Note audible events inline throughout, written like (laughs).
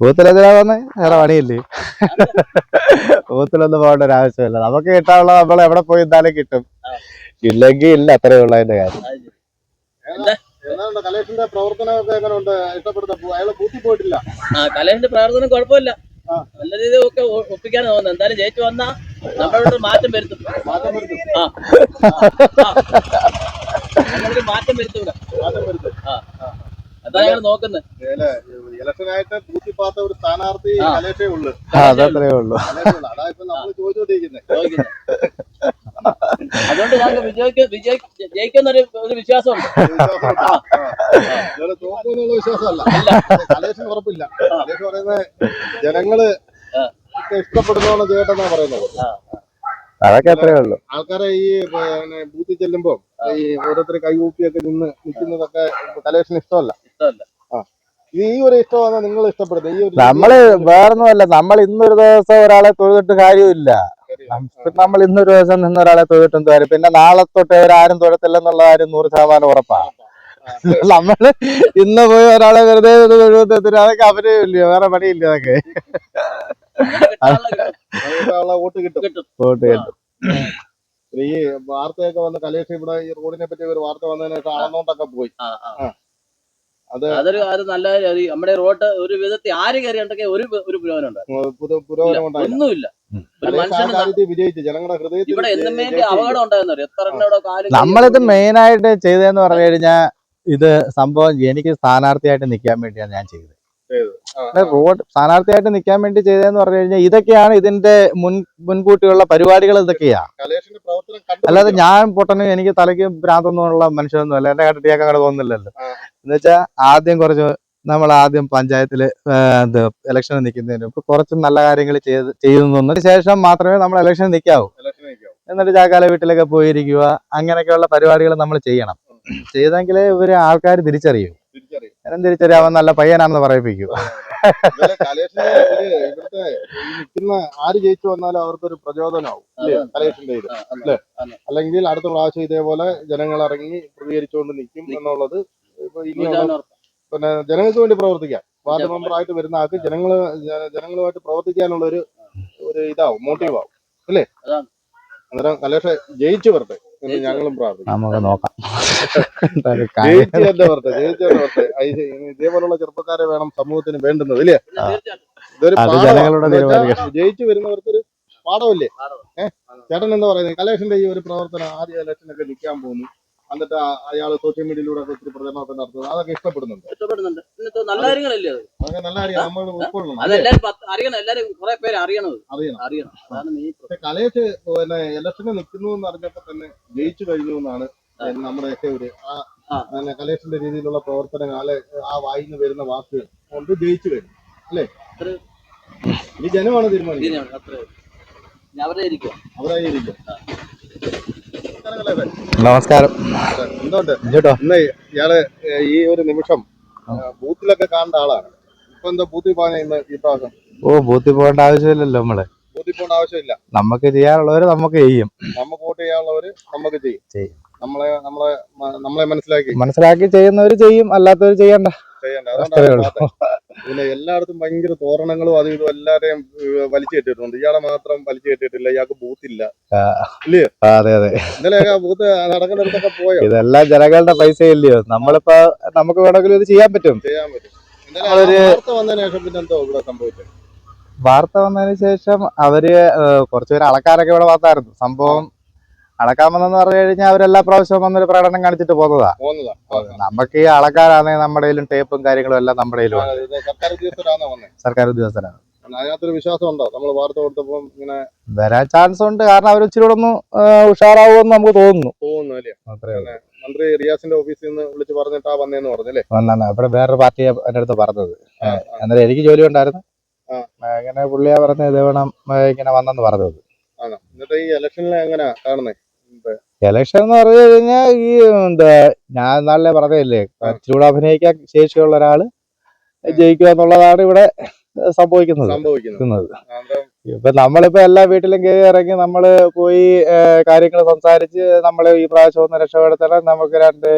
ബൂത്തിലെന്തിനാ വന്നേ വേറെ പണിയില്ലേ? ബൂത്തിലൊന്നും പോകേണ്ട ഒരു ആവശ്യമില്ല. നമുക്ക് കിട്ടാനുള്ള നമ്മൾ എവിടെ പോയി എന്തായാലും കിട്ടും. ഇല്ലെങ്കിൽ ഇല്ല അത്രേ ഉള്ള അതിന്റെ കാര്യം. കലേഷിന്റെ പ്രവർത്തനമൊക്കെ എങ്ങനെയുണ്ട് ഇഷ്ടപ്പെടുന്ന അയാൾ കൂട്ടി പോയിട്ടില്ല. ആ കലേഷിന്റെ പ്രവർത്തനം കുഴപ്പമില്ല. നല്ല രീതിയിൽ ഒക്കെ ഒപ്പിക്കാൻ തോന്നുന്നു എന്തായാലും ജയിച്ചു വന്നാ നമ്മളോട് മാറ്റം വരുത്തും. മാറ്റം വരുത്തും. ആ. ആ. മാറ്റം വരുത്തും ആ മാറ്റം വരുത്തും. അതാ ഞങ്ങൾ നോക്കുന്നത് ഇലക്ഷനായിട്ട് ഒരു സ്ഥാനാർത്ഥി കലേഷേ ഉള്ളു. ആ, അതത്രേ ഉള്ളൂ. കലേഷേ ഉള്ളു. അതാ ഇപ്പൊ നമ്മൾ ചോദിച്ചോണ്ടിരിക്കുന്നത് അതുകൊണ്ട് ഞങ്ങൾക്ക് വിജയിക്ക വിജയി ജയിക്കുന്നൊരു ഒരു വിശ്വാസമുണ്ട്. തോക്കുന്നുള്ള വിശ്വാസമല്ല. കലേഷിന് ഉറപ്പില്ല. കലേഷ് പറയുന്നത് ജനങ്ങൾ ആ. ചേട്ടനാ ചേട്ടെന്നാ പറയുന്നത്. അതൊക്കെ അത്രേ ഉള്ളൂ. ആൾക്കാരെ ഈ പിന്നെ ബൂത്തിൽ ചെല്ലുമ്പോ ഈ ഓരോരുത്തർ കൈകൂപ്പിയൊക്കെ നിന്ന് നിൽക്കുന്നതൊക്കെ കലേഷിന് ഇഷ്ടമല്ല. ഇഷ്ടമല്ല. ഈ ഒരു ഇഷ്ടമാണ് നിങ്ങൾ ഇഷ്ടപ്പെടുന്നത്? ഈ ഒരു നമ്മൾ വേറൊന്നുമല്ല നമ്മൾ ഇന്നൊരു ദിവസം ഒരാളെ തൊഴുതിട്ട് കാര്യമില്ല. നമ്മൾ ഇന്നൊരു ദിവസം നിന്ന് ഒരാളെ തൊഴുതിട്ടും കാര്യം? പിന്നെ നാളെ തൊട്ട് ഇവരാരും തൊഴത്തില്ലെന്നുള്ള കാര്യം നൂറ് ശതമാനം ഉറപ്പാ. നമ്മൾ ഇന്ന് പോയി ഒരാളെ വെറുതെ അതൊക്കെ അവർ ഇല്ലയോ വേറെ പണിയില്ല അതൊക്കെ? വോട്ട് കിട്ടും. വോട്ട്. ഈ വാർത്തയൊക്കെ വന്ന് കലേഷ് ഇവിടെ ഈ റോഡിനെ പറ്റി ഒരു വാർത്ത വന്നതിനൊക്കെ അളന്നോണ്ടൊക്കെ പോയി. അതൊരു അത് നല്ല കാര്യം. നമ്മുടെ റോഡ് ഒരു വിധത്തിൽ ആര് കയറി ഉണ്ടെങ്കിൽ ഒരു ഒരു പുരോഗമനം ഉണ്ടായി ഒന്നുമില്ല. നമ്മളിത് മെയിൻ ആയിട്ട് ചെയ്തതെന്ന് പറഞ്ഞു കഴിഞ്ഞാൽ ഇത് സംഭവം എനിക്ക് സ്ഥാനാർത്ഥിയായിട്ട് നിൽക്കാൻ വേണ്ടിയാണ് ഞാൻ ചെയ്തത്. റോഡ് സ്ഥാനാർത്ഥിയായിട്ട് നിൽക്കാൻ വേണ്ടി ചെയ്തതെന്ന് പറഞ്ഞു കഴിഞ്ഞാൽ ഇതൊക്കെയാണ് ഇതിന്റെ മുൻ മുൻകൂട്ടിയുള്ള പരിപാടികൾ ഇതൊക്കെയാ. അല്ലാതെ ഞാൻ പൊട്ടനും എനിക്ക് തലയ്ക്ക് ഭ്രാന്തൊന്നുമുള്ള മനുഷ്യനൊന്നും അല്ല. എന്റെ കണ്ടിട്ട് അങ്ങനെ തോന്നുന്നില്ലല്ലോ എന്ന് വെച്ചാൽ ആദ്യം കുറച്ച് നമ്മൾ ആദ്യം പഞ്ചായത്തിൽ ഇത് ഇലക്ഷൻ നിൽക്കുന്നതിന് ഇപ്പൊ കുറച്ച് നല്ല കാര്യങ്ങൾ ചെയ്ത് ചെയ്യുന്നതിന് ശേഷം മാത്രമേ നമ്മൾ ഇലക്ഷൻ നിൽക്കാവൂ. എന്നിട്ട് ചാക്കാല വീട്ടിലൊക്കെ പോയിരിക്കുക. അങ്ങനെയൊക്കെയുള്ള പരിപാടികൾ നമ്മൾ ചെയ്യണം. ചെയ്തെങ്കിലേ ഇവർ ആൾക്കാർ തിരിച്ചറിയൂ. ഞാൻ തിരിച്ചറിയാവൻ നല്ല പയ്യനാണെന്ന് പറയിപ്പിക്കൂ. ഇവിടുത്തെ നിൽക്കുന്ന ആര് ജയിച്ചു വന്നാലും അവർക്കൊരു പ്രചോദനമാവും ഇല്ലേ? കലേഷിന്റെ ഇത് അല്ലേ? അല്ലെങ്കിൽ അടുത്ത പ്രാവശ്യം ഇതേപോലെ ജനങ്ങൾ ഇറങ്ങി പ്രതികരിച്ചുകൊണ്ട് നിൽക്കും എന്നുള്ളത് ഇപ്പൊ ഇനിയുള്ള നൂറ്റാണ്ട് പിന്നെ ജനങ്ങൾക്ക് വേണ്ടി പ്രവർത്തിക്കാം. വാർഡ് മെമ്പറായിട്ട് മെമ്പർ ആയിട്ട് വരുന്ന ആൾക്ക് ജനങ്ങൾ ജന- ജനങ്ങളുമായിട്ട് പ്രവർത്തിക്കാനുള്ള ഒരു ഒരു ഇതാവും മോട്ടീവ് ആവും അല്ലേ? അതാണ്. അന്നേരം കലേഷ ജയിച്ചു വരട്ടെ. ഞങ്ങളും പ്രാർത്ഥിക്കും. നമുക്ക് നോക്കാം. ഇതേപോലുള്ള ചെറുപ്പക്കാരെ വേണം സമൂഹത്തിന് വേണ്ടുന്നത് ഇല്ലേ? ജയിച്ചു വരുന്നവർക്ക് ഒരു പാഠമില്ലേ ഏഹ്. ചേട്ടൻ എന്താ പറയുന്നത്? കലേഷന്റെ ഈ ഒരു പ്രവർത്തനം ആദ്യ ഇലക്ഷനൊക്കെ നിൽക്കാൻ പോകുന്നു. എന്നിട്ട് അയാൾ സോഷ്യൽ മീഡിയയിലൂടെ ഒത്തിരി പ്രചരണമൊക്കെ നടത്തുന്നത്. അതൊക്കെ ഇഷ്ടപ്പെടുന്നുണ്ട്. ഇഷ്ടപ്പെടുന്നുണ്ട്. ഇന്നത്തെ നല്ല കാര്യങ്ങളല്ലേ അത്? അതൊക്കെ നല്ല കാര്യം നമ്മൾ ഉൾക്കൊള്ളണം? അതെല്ലാരും അറിയണം. എല്ലാരും കുറെ പേര് അറിയണം അറിയണം. അറിയണം. അതാണ് മെയിൻ പക്ഷെ കലേഷ് പിന്നെ ഇലക്ഷന് നിൽക്കുന്നു എന്ന് അറിഞ്ഞപ്പോ തന്നെ ജയിച്ചു കഴിഞ്ഞു എന്നാണ് നമ്മുടെയൊക്കെ ഒരു. പിന്നെ കലേഷിന്റെ രീതിയിലുള്ള പ്രവർത്തനങ്ങൾ അല്ലെ ആ വായിന്ന് വരുന്ന വാക്കുകൾ കൊണ്ട് ജയിച്ചു കഴിഞ്ഞു. അല്ലേ? ഈ ജനമാണ് തീരുമാനിക്കുന്നത്. അവരായിരിക്കും. അവരായിരിക്കും നമസ്കാരം. ഇന്ന് ഇയാൾ ഈ ഒരു നിമിഷം ബൂത്തിലൊക്കെ കാണേണ്ട ആളാണ്. ഇപ്പൊ എന്താ ബൂത്തിൽ പോകാൻ ഇന്ന് ഈ പ്രാവശ്യം? ഓ ബൂത്തിൽ പോകേണ്ട ആവശ്യമില്ലല്ലോ നമ്മൾ. ബൂത്തിൽ പോകേണ്ട ആവശ്യമില്ല. നമുക്ക് ചെയ്യാനുള്ളവര് നമുക്ക് ചെയ്യും. നമുക്ക് വോട്ട് ചെയ്യാനുള്ളവര് നമുക്ക് ചെയ്യും. ചെയ്യും. നമ്മളെ നമ്മളെ നമ്മളെ മനസ്സിലാക്കി. മനസ്സിലാക്കി ചെയ്യുന്നവര് ചെയ്യും അല്ലാത്തവര് ചെയ്യണ്ട. ചെയ്യണ്ട അതുകൊണ്ടാണ്. പിന്നെ എല്ലായിടത്തും ഭയങ്കര തോരണങ്ങളും അതും ഇതും എല്ലാരെയും വലിച്ചു കെട്ടിട്ടുണ്ട് ഇയാളെ മാത്രം വലിച്ചു കെട്ടിട്ടില്ല ഇയാൾക്ക് ബൂത്തില്ല. ഇല്ലയോ അതെ അതെ. ഇന്നലെയൊക്കെ ബൂത്ത് നടക്കുന്നിടത്തൊക്കെ പോയോ? ഇതെല്ലാം ജനങ്ങളുടെ പൈസ ഇല്ലയോ നമ്മളിപ്പോ നമുക്ക് വേണമെങ്കിലും ഇത് ചെയ്യാൻ പറ്റും. ചെയ്യാൻ പറ്റും. ഇന്നലെ വാർത്ത വന്നതിന് ശേഷം പിന്നെ എന്തോ ഇവിടെ സംഭവിച്ചത് വാർത്ത വന്നതിന് ശേഷം അവർ കുറച്ചുപേര് അളക്കാരൊക്കെ ഇവിടെ വന്നായിരുന്നു. സംഭവം അളക്കാൻ വന്നെന്ന് പറഞ്ഞു കഴിഞ്ഞാൽ അവരെല്ലാ പ്രാവശ്യവും വന്നൊരു പ്രകടനം കാണിച്ചിട്ട് പോകുന്നതാ. നമുക്ക് ഈ അളക്കാരാണെങ്കിൽ നമ്മുടെ ടേപ്പും കാര്യങ്ങളും എല്ലാം നമ്മുടെ സർക്കാർ ഉദ്യോഗസ്ഥരാണോ അതിനകത്തൊരു വിശ്വാസം ഉണ്ടോ നമ്മൾ വാർത്ത കൊടുത്തപ്പോൾ ഇങ്ങനെ വരാൻ ചാൻസ് ഉണ്ട്. കാരണം അവർ ഇച്ചിരി കൂടെ ഒന്ന് ഉഷാറാവുമെന്ന് നമുക്ക് തോന്നുന്നു. തോന്നുന്നു അല്ലേ? അത്രേ മന്ത്രി റിയാസിന്റെ ഓഫീസിൽ നിന്ന് വിളിച്ച് പറഞ്ഞിട്ടാ വന്നേന്ന് പറഞ്ഞല്ലേ വന്നാണ്. അവിടെ വേറൊരു പാർട്ടിയെ എന്റെ അടുത്ത് പറഞ്ഞത്. അന്നേരം എനിക്ക് ജോലി ഉണ്ടായിരുന്നു. ഇങ്ങനെ പുള്ളിയാ പറഞ്ഞത് ഇത് വേണം ഏഹ്, ഇങ്ങനെ വന്നെന്ന് പറഞ്ഞത്. എന്നിട്ട് ഈ ഇലക്ഷനിൽ എങ്ങനെയാ കാണുന്നേ? ഇലക്ഷൻ എന്ന് പറഞ്ഞു കഴിഞ്ഞാൽ ഈ എന്താ ഞാൻ നാളെ പറഞ്ഞില്ലേ ആ. ഇച്ചിരൂടെ അഭിനയിക്കാൻ ശേഷിയുള്ള ഒരാൾ ജയിക്കുക എന്നുള്ളതാണ് ഇവിടെ സംഭവിക്കുന്നത്. ഇപ്പൊ നമ്മളിപ്പോ എല്ലാ വീട്ടിലും കയറി ഇറങ്ങി നമ്മൾ പോയി കാര്യങ്ങൾ സംസാരിച്ച് നമ്മൾ ഈ പ്രാവശ്യം ഒന്ന് രക്ഷപ്പെടുത്തണം. നമുക്ക് രണ്ട്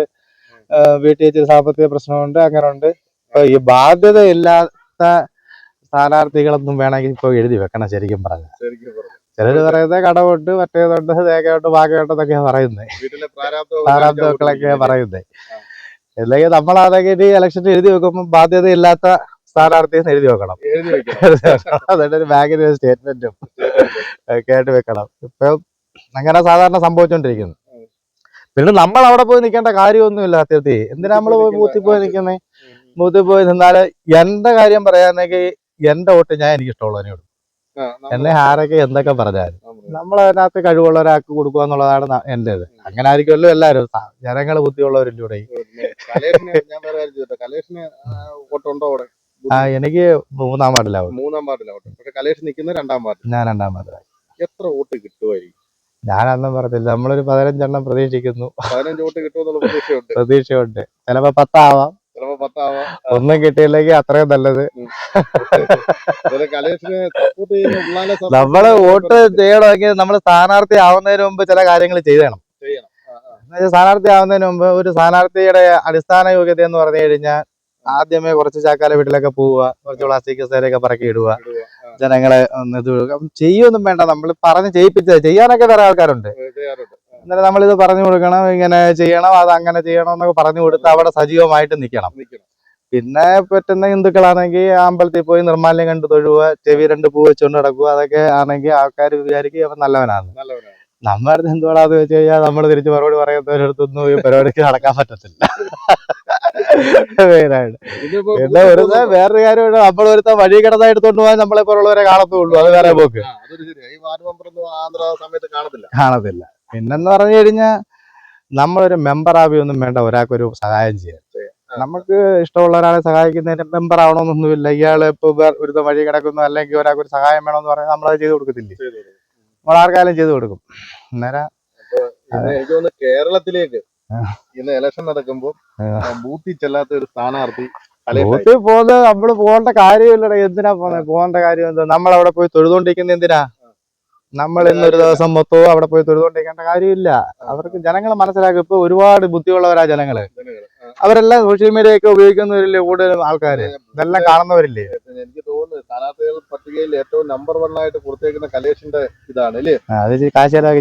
വീട്ടിൽ ഇച്ചിരി സാമ്പത്തിക പ്രശ്നമുണ്ട് അങ്ങനെ ഉണ്ട് ഇപ്പൊ ഈ ബാധ്യത ഇല്ലാത്ത സ്ഥാനാർത്ഥികളൊന്നും വേണമെങ്കിൽ ഇപ്പൊ എഴുതി വെക്കണം ശരിക്കും പറഞ്ഞു. ചിലര് പറയുന്നത് കടമുണ്ട് മറ്റേതുണ്ട് തേങ്ങയുണ്ട് വാങ്ങയുണ്ട് എന്നൊക്കെയാ പറയുന്നത് വീട്ടിലെ പ്രാരാബ്ദം സ്ഥാനാർത്ഥികളൊക്കെ പറയുന്നത് അല്ലെങ്കിൽ നമ്മളാണെങ്കിൽ ഇലക്ഷൻ എഴുതി വെക്കുമ്പോൾ ബാധ്യത ഇല്ലാത്ത സ്ഥാനാർത്ഥിയെന്ന് എഴുതി വെക്കണം. (laughs) അതുകൊണ്ട് ഒരു ബാങ്കിന് ഒരു സ്റ്റേറ്റ്മെന്റും (laughs) ഒക്കെ ആയിട്ട് വെക്കണം. ഇപ്പൊ അങ്ങനെ സാധാരണ സംഭവിച്ചോണ്ടിരിക്കുന്നു. പിന്നെ നമ്മൾ അവിടെ പോയി നിൽക്കേണ്ട കാര്യമൊന്നുമില്ല സത്യത്തിൽ എന്തിനാ നമ്മൾ പോയി ബൂത്തിൽ പോയി നിൽക്കുന്നത് ബൂത്തിൽ പോയി നിന്നാൽ എന്റെ കാര്യം പറയാന്നെങ്കിൽ എന്റെ വോട്ട് ഞാൻ എനിക്ക് ഇഷ്ടമുള്ളതിനെ കൊടുക്കും. ആ, നമ്മൾ എന്നെ ആരൊക്കെ എന്തൊക്കെ പറഞ്ഞാലും. നമ്മൾ അതിനകത്ത് കഴിവുള്ള ഒരാൾക്ക് കൊടുക്കുക എന്നുള്ളതാണ് എന്റെ ഇത് അങ്ങനെ ആയിരിക്കുമല്ലോ എല്ലാവരും ജനങ്ങൾ ബുദ്ധിയുള്ളവരിലൂടെ. ആ എനിക്ക് മൂന്നാം വാർഡിലാവും മൂന്നാം വാർഡിലാണ് വോട്ട് പക്ഷെ കലേഷ് നിൽക്കുന്ന രണ്ടാം വാർഡിൽ. ഞാൻ രണ്ടാം വാർഡിലായി. എത്ര വോട്ട് കിട്ടുമായിരിക്കും അന്നും പറഞ്ഞില്ല നമ്മളൊരു പതിനഞ്ചെണ്ണം പ്രതീക്ഷിക്കുന്നു. പതിനഞ്ച് വോട്ട് കിട്ടുമെന്നുള്ള പ്രതീക്ഷയുണ്ട്. പ്രതീക്ഷയുണ്ട്. ചിലപ്പോ പത്താവാം. പത്താവാം? ഒന്നും കിട്ടിയില്ലെങ്കിൽ അത്രയും നല്ലത്. നമ്മൾ വോട്ട് ചെയ്യണമെങ്കിൽ നമ്മൾ സ്ഥാനാർത്ഥി ആവുന്നതിന് മുമ്പ് ചില കാര്യങ്ങൾ ചെയ്യണം. എന്നുവെച്ചാൽ സ്ഥാനാർത്ഥി ആവുന്നതിന് മുമ്പ് ഒരു സ്ഥാനാർത്ഥിയുടെ അടിസ്ഥാന യോഗ്യത എന്ന് പറഞ്ഞു കഴിഞ്ഞാൽ ആദ്യമേ കുറച്ച് ചാക്കാല വീട്ടിലൊക്കെ പോവുക കുറച്ച് പ്ലാസ്റ്റിക് കസേരയൊക്കെ പറക്കി ഇടുക. ജനങ്ങളെ ഒന്ന് ഇത്. ചെയ്യൊന്നും വേണ്ട നമ്മൾ പറഞ്ഞ് ചെയ്യിപ്പിച്ചത് ചെയ്യാനൊക്കെ വേറെ ആൾക്കാരുണ്ട്. എന്നിട്ട് നമ്മളിത് പറഞ്ഞു കൊടുക്കണം ഇങ്ങനെ ചെയ്യണം അത് അങ്ങനെ ചെയ്യണം എന്നൊക്കെ പറഞ്ഞു കൊടുത്ത് അവിടെ സജീവമായിട്ട് നിൽക്കണം. പിന്നെ പറ്റുന്ന ഹിന്ദുക്കളാണെങ്കിൽ അമ്പലത്തിൽ പോയി നിർമാല്യം കണ്ട് തൊഴുക ചെവി രണ്ട് പൂ വെച്ചുകൊണ്ട് നടക്കുക അതൊക്കെ ആണെങ്കിൽ ആൾക്കാർ വിചാരിക്കും അവൻ നല്ലവനാണ്. നമ്മുടെ അടുത്ത് വെച്ച് കഴിഞ്ഞാൽ നമ്മൾ തിരിച്ച് മറുപടി പറയുന്നവരടുത്തൊന്നും ഈ പരിപാടിക്ക് നടക്കാൻ പറ്റത്തില്ല. മെയിനായിട്ട് പിന്നെ വെറുതെ വേറൊരു കാര്യം നമ്മൾ ഒരുത്ത വഴി കിടന്ന എടുത്തോണ്ട് പോകാൻ നമ്മളെ പോലുള്ളവരെ കാണത്തുള്ളൂ അത് വേറെ പോക്ക്. കാണത്തില്ല. പിന്നെന്ന് പറഞ്ഞു കഴിഞ്ഞാൽ നമ്മളൊരു മെമ്പർ ആവുകയൊന്നും വേണ്ട ഒരാൾക്കൊരു സഹായം ചെയ്യാൻ. നമുക്ക് ഇഷ്ടമുള്ള ഒരാളെ സഹായിക്കുന്നതിന് മെമ്പർ ആവണമെന്നൊന്നുമില്ല. ഇയാൾ ഇപ്പൊ ഒരു വഴി കിടക്കുന്നു അല്ലെങ്കിൽ ഒരാൾക്ക് ഒരു സഹായം വേണമെന്ന് പറഞ്ഞാൽ നമ്മളത് ചെയ്ത് കൊടുക്കത്തില്ലേ? നമ്മൾ ആർക്കാലും ചെയ്ത് കൊടുക്കും. അന്നേരം എനിക്ക് തോന്നുന്നു കേരളത്തിലേക്ക്. ഇന്ന് ഇലക്ഷൻ നടക്കുമ്പോൾ. ബൂത്തിൽ ചെല്ലാത്ത ഒരു സ്ഥാനാർത്ഥി. ബൂത്തിൽ പോകുന്നത് നമ്മൾ പോകേണ്ട കാര്യമില്ലടാ. എന്തിനാ പോകുന്നത് പോകേണ്ട കാര്യം എന്താ? നമ്മൾ അവിടെ പോയി തൊഴുതോണ്ടിരിക്കുന്നത് എന്തിനാ? നമ്മൾ ഇന്നൊരു ദിവസം മൊത്തവും അവിടെ പോയി തൊഴുതുകൊണ്ടിരിക്കേണ്ട കാര്യമില്ല. അവർക്ക് ജനങ്ങൾ മനസ്സിലാക്കും. ഇപ്പൊ ഒരുപാട് ബുദ്ധിയുള്ളവരാ ജനങ്ങൾ. അവരെല്ലാം സോഷ്യൽ മീഡിയ ഒക്കെ ഉപയോഗിക്കുന്നവരില്ലേ കൂടുതലും ആൾക്കാര്? ഇതെല്ലാം കാണുന്നവരില്ലേ? എനിക്ക് തോന്നുന്നു സ്ഥാനാർത്ഥികൾ പട്ടികയിൽ ഏറ്റവും നമ്പർ വൺ ആയിട്ട് കൊടുത്തേക്കുന്ന കലേഷിന്റെ ഇതാണ് അല്ലേ? അത് ഇച്ചിരി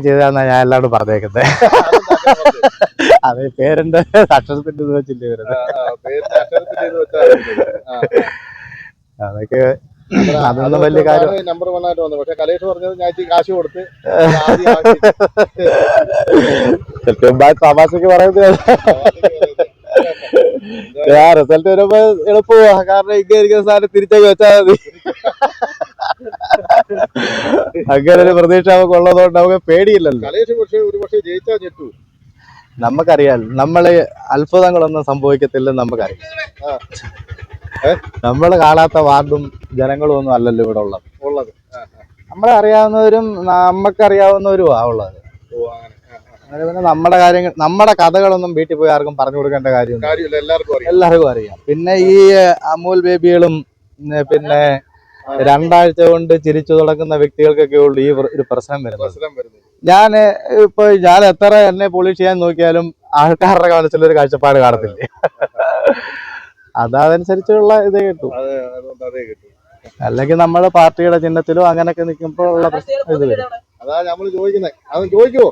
ചെയ്താന്നാ ഞാൻ എല്ലാവരും പറഞ്ഞേക്കുന്നത് (laughs) അത് പേരെന്റെ അക്ഷരത്തിന്റെ ഇത് വെച്ചില്ലേ വരുന്നത് അതൊക്കെ അത് അതൊന്നും വലിയ കാര്യം നമ്പർ വൺ ആയിട്ട് വന്നു പക്ഷെ കലേഷ് പറഞ്ഞത് ഞാൻ കാശ് കൊടുത്ത് തമാശക്ക് പറയുന്നത് റിസൾട്ട് വരുമ്പോ എളുപ്പമാ. കാരണം ഇങ്ങനെ ഇരിക്കുന്ന സാധനം തിരിച്ചു വെച്ചാൽ മതി. അങ്ങനെ ഒരു പ്രതീക്ഷ നമുക്ക് ഉള്ളതുകൊണ്ട് നമുക്ക് പേടിയില്ലല്ലോ. കലേഷ് പക്ഷേ ഒരു പക്ഷേ ജയിച്ചാൽ ഞെട്ടു. നമുക്കറിയാം നമ്മളെ അത്ഭുതങ്ങളൊന്നും സംഭവിക്കത്തില്ലെന്ന് നമുക്കറിയാം? നമ്മൾ കാണാത്ത വാർഡും ജനങ്ങളും ഒന്നും അല്ലല്ലോ ഇവിടെ ഉള്ളത്. ഉള്ളത്. നമ്മളെ അറിയാവുന്നവരും നമുക്കറിയാവുന്നവരും ആ, ഉള്ളത്. അങ്ങനെ. പിന്നെ നമ്മുടെ കാര്യങ്ങൾ നമ്മുടെ കഥകളൊന്നും വീട്ടിൽ പോയി ആർക്കും പറഞ്ഞു കൊടുക്കേണ്ട കാര്യം എല്ലാവർക്കും അറിയാം. എല്ലാവർക്കും അറിയാം. പിന്നെ ഈ അമൂൽ ബേബികളും പിന്നെ രണ്ടാഴ്ച കൊണ്ട് ചിരിച്ചു തുടങ്ങുന്ന വ്യക്തികൾക്കൊക്കെ ഉള്ളു ഈ ഒരു പ്രശ്നം വരുന്നത്. ഞാൻ ഇപ്പൊ ഞാൻ എത്ര എന്നെ പോളിഷ് ചെയ്യാൻ നോക്കിയാലും ആൾക്കാരുടെ മനസ്സിലൊരു കാഴ്ചപ്പാട് കാണത്തില്ലേ. അതനുസരിച്ചുള്ള ഇതേ കിട്ടും. അത് അതുകൊണ്ട് അതേ കിട്ടും. അല്ലെങ്കിൽ നമ്മുടെ പാർട്ടിയുടെ ചിഹ്നത്തിലോ അങ്ങനെയൊക്കെ നിൽക്കുമ്പോൾ ഉള്ള പ്രശ്നം ഇത് വരും. അതാ നമ്മൾ ചോദിക്കുന്നത് അത് ചോദിക്കുവോ?